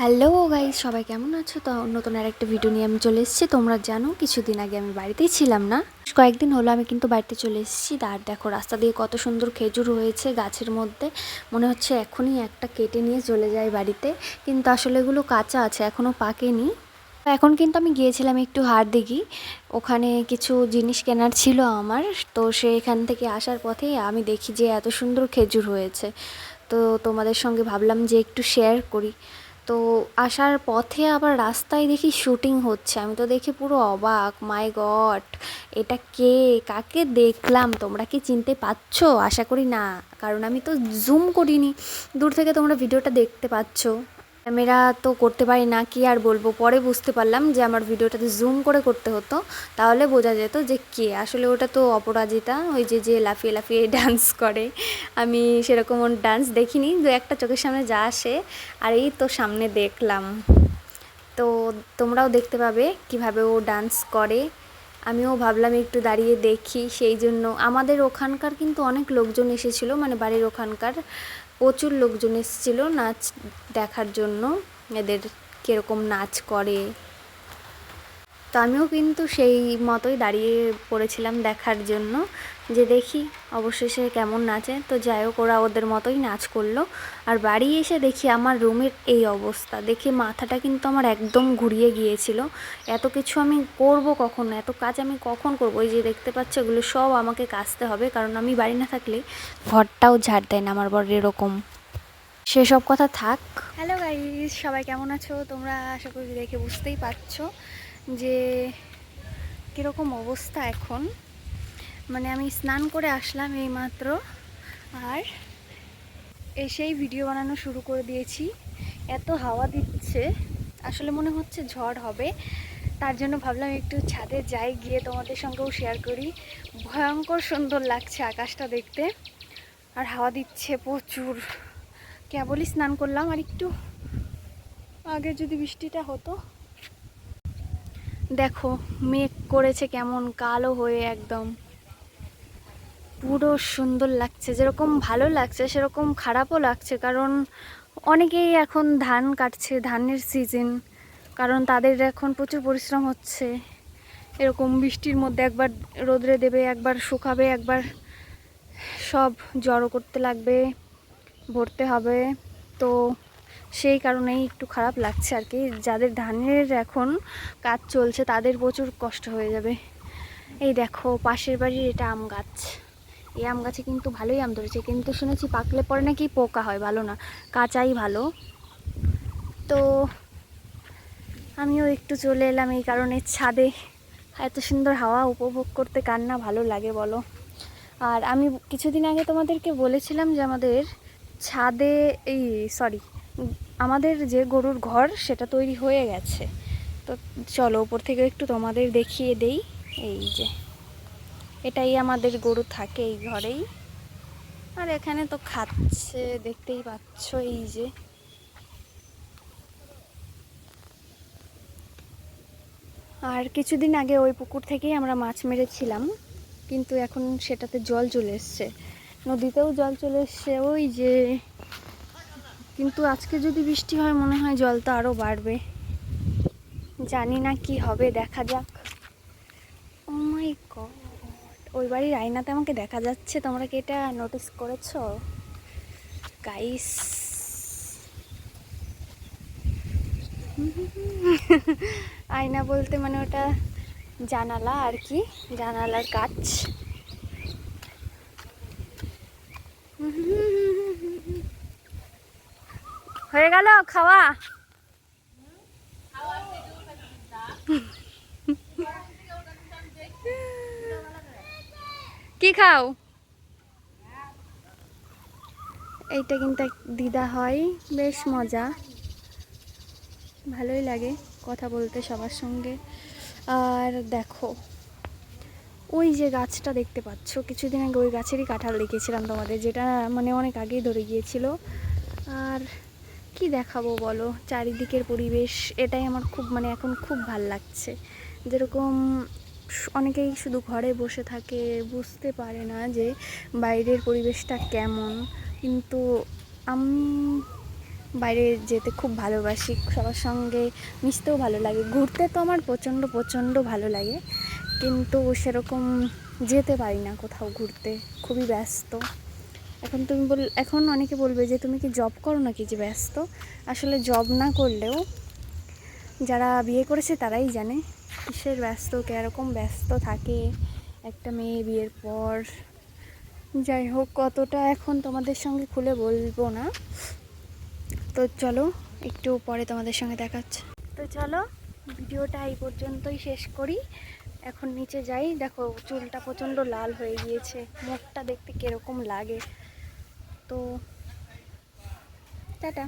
Hello guys সবাই কেমন আছো? তো নতুন আর একটা ভিডিও নিয়ে আমি চলে এসেছি। তোমরা জানো, কিছুদিন আগে আমি বাড়িতেই ছিলাম না। কয়েকদিন হলো আমি কিন্তু বাড়িতে চলে এসেছি। আর দেখো, রাস্তা দিয়ে কত সুন্দর খেজুর হয়েছে গাছের মধ্যে। মনে হচ্ছে এখনই একটা কেটে নিয়ে চলে যায় বাড়িতে। কিন্তু আসলে এগুলো কাঁচা আছে এখনও পাকেনি। এখন কিন্তু আমি গিয়েছিলাম একটু হাট দিঘি ওখানে কিছু জিনিস কেনার ছিল আমার। তো সেখান থেকে আসার পথে আমি দেখি যে এত সুন্দর খেজুর হয়েছে। তো তোমাদের সঙ্গে ভাবলাম যে একটু শেয়ার করি। তো আসার পথে আবার রাস্তায় দেখি শুটিং হচ্ছে। আমি তো দেখি পুরো অবাক মাই গড এটা কে? কাকে দেখলাম? তোমরা কি চিনতে পারছ আশা করি না, কারণ আমি তো জুম করিনি। দূর থেকে তোমরা ভিডিওটা দেখতে পাচ্ছ। ক্যামেরা তো করতে পারি না, কি আর বলব? পরে বুঝতে পারলাম যে আমার ভিডিওটাতে জুম করে করতে হতো, তাহলে বোঝা যেত যে কে? আসলে ওটা তো অপরাজিতা, ওই যে যে লাফিয়ে লাফিয়ে ডান্স করে। আমি সেরকম ডান্স দেখিনি, দু একটা চোখের সামনে যা আসে, আর এই তো সামনে দেখলাম। তো তোমরাও দেখতে পাবে কীভাবে ও ডান্স করে। আমিও ভাবলাম একটু দাঁড়িয়ে দেখি, সেই জন্য। আমাদের ওখানকার কিন্তু অনেক লোকজন এসেছিল মানে বাড়ির ওখানকার। প্রচুর লোকজন এসেছিল নাচ দেখার জন্য। এদের কীরকম নাচ করে তো আমিও কিন্তু সেই মতোই দাঁড়িয়ে পড়েছিলাম দেখার জন্য যে দেখি অবশেষে কেমন নাচে। তো যাই হোক, ওরা ওদের মতোই নাচ করল। আর বাড়ি এসে দেখি আমার রুমের এই অবস্থা। দেখে মাথাটা কিন্তু আমার একদম ঘুরিয়ে গিয়েছিল। এত কিছু আমি করব কখন? এত কাজ আমি কখন করব? ওই যে দেখতে পাচ্ছ, এগুলো সব আমাকে কাচতে হবে। কারণ আমি বাড়ি না থাকলে ঘরটাও ঝাড় দেয় না আমার বর এরকম। সেসব কথা থাক। হ্যালো গাইস সবাই কেমন আছো? তোমরা আশা করি দেখে বুঝতেই পারছ। যে কীরকম অবস্থা এখন? মানে আমি স্নান করে আসলাম এইমাত্র, আর এসেই ভিডিও বানানো শুরু করে দিয়েছি। এত হাওয়া দিচ্ছে, আসলে মনে হচ্ছে ঝড় হবে। তার জন্য ভাবলাম একটু ছাদে যাই, গিয়ে তোমাদের সঙ্গেও শেয়ার করি। ভয়ঙ্কর সুন্দর লাগছে আকাশটা দেখতে, আর হাওয়া দিচ্ছে প্রচুর। কেবলই স্নান করলাম, আর একটু আগে যদি বৃষ্টিটা হতো। দেখো, মেঘ করেছে কেমন কালো হয়ে একদম। পুরো সুন্দর লাগছে, যেরকম ভালো লাগছে, সেরকম খারাপও লাগছে, কারণ অনেকেই এখন ধান কাটছে, ধানের সিজন কারণ তাদের এখন প্রচুর পরিশ্রম হচ্ছে। এরকম বৃষ্টির মধ্যে একবার রোদরে দেবে, একবার শুকাবে, একবার সব জড়ো করতে লাগবে, ভরতে হবে। তো সেই কারণেই একটু খারাপ লাগছে আর কি। যাদের ধানের এখন কাজ চলছে, তাদের প্রচুর কষ্ট হয়ে যাবে। এই দেখো, পাশের বাড়ির এটা আম গাছ। এই আম গাছে কিন্তু ভালোই আম ধরেছে। কিন্তু শুনেছি পাকলে পরে নাকি পোকা হয়, ভালো না। কাঁচাই ভালো। তো আমিও একটু চলে এলাম এই কারণে ছাদে। এত সুন্দর হাওয়া উপভোগ করতে কার না ভালো লাগে বলো। আর আমি কিছুদিন আগে তোমাদেরকে বলেছিলাম যে আমাদের ছাদে এই সরি আমাদের যে গরুর ঘর, সেটা তৈরি হয়ে গেছে। তো চলো ওপর থেকে একটু তোমাদের দেখিয়ে দেই। এই যে, এটাই আমাদের গরু থাকে এই ঘরেই। আর এখানে তো খাচ্ছে, দেখতেই পাচ্ছ, এই যে। আর কিছুদিন আগে ওই পুকুর থেকেই আমরা মাছ মেরেছিলাম, কিন্তু এখন সেটাতে জল চলে এসছে। নদীতেও জল চলে এসছে, ওই যে কিন্তু আজকে যদি বৃষ্টি হয়, মনে হয় জল তো আরও বাড়বে। জানি না কি হবে, দেখা যাক। ও মাই গড ওই বাড়ির আয়নাতে আমাকে দেখা যাচ্ছে। তোমরা কি এটা নোটিস করেছ? গাইস আয়না বলতে মানে ওটা জানালা আর কি, জানালার কাজ হয়ে গেল, খাওয়া। কি খাও? এইটা কিন্তু দিদা হয়, বেশ মজা। ভালোই লাগে কথা বলতে সবার সঙ্গে। আর দেখো, ওই যে গাছটা দেখতে পাচ্ছ, কিছুদিন আগে ওই গাছেরই কাঁঠাল দেখেছিলাম তোমাদের, যেটা মানে অনেক আগেই ধরে গিয়েছিল। আর কি দেখাবো বলো? চারিদিকের পরিবেশ, এটাই আমার খুব মানে এখন খুব ভালো লাগছে। যেরকম অনেকেই শুধু ঘরে বসে থাকে, বুঝতে পারে না যে বাইরের পরিবেশটা কেমন। কিন্তু আমি বাইরে যেতে খুব ভালোবাসি, সবার সঙ্গে মিশতেও ভালো লাগে, ঘুরতে তো আমার প্রচণ্ড প্রচণ্ড ভালো লাগে। কিন্তু সেরকম যেতে পারি না কোথাও ঘুরতে, খুবই ব্যস্ত। এখন তুমি বল, এখন অনেকে বলবে যে তুমি কি জব করো নাকি যে ব্যস্ত? আসলে জব না করলেও যারা বিয়ে করেছে তারাই জানে কিসের ব্যস্ত, কীরকম ব্যস্ত থাকে একটা মেয়ে বিয়ের পর। যাই হোক কতটা এখন তোমাদের সঙ্গে খুলে বলব না। তো চলো, একটু পরে তোমাদের সঙ্গে দেখাচ্ছে। তো চলো, ভিডিওটা এই পর্যন্তই শেষ করি। এখন নিচে যাই। দেখো, চুলটা প্রচণ্ড লাল হয়ে গিয়েছে। মুখটা দেখতে কীরকম লাগে। তো টাটা।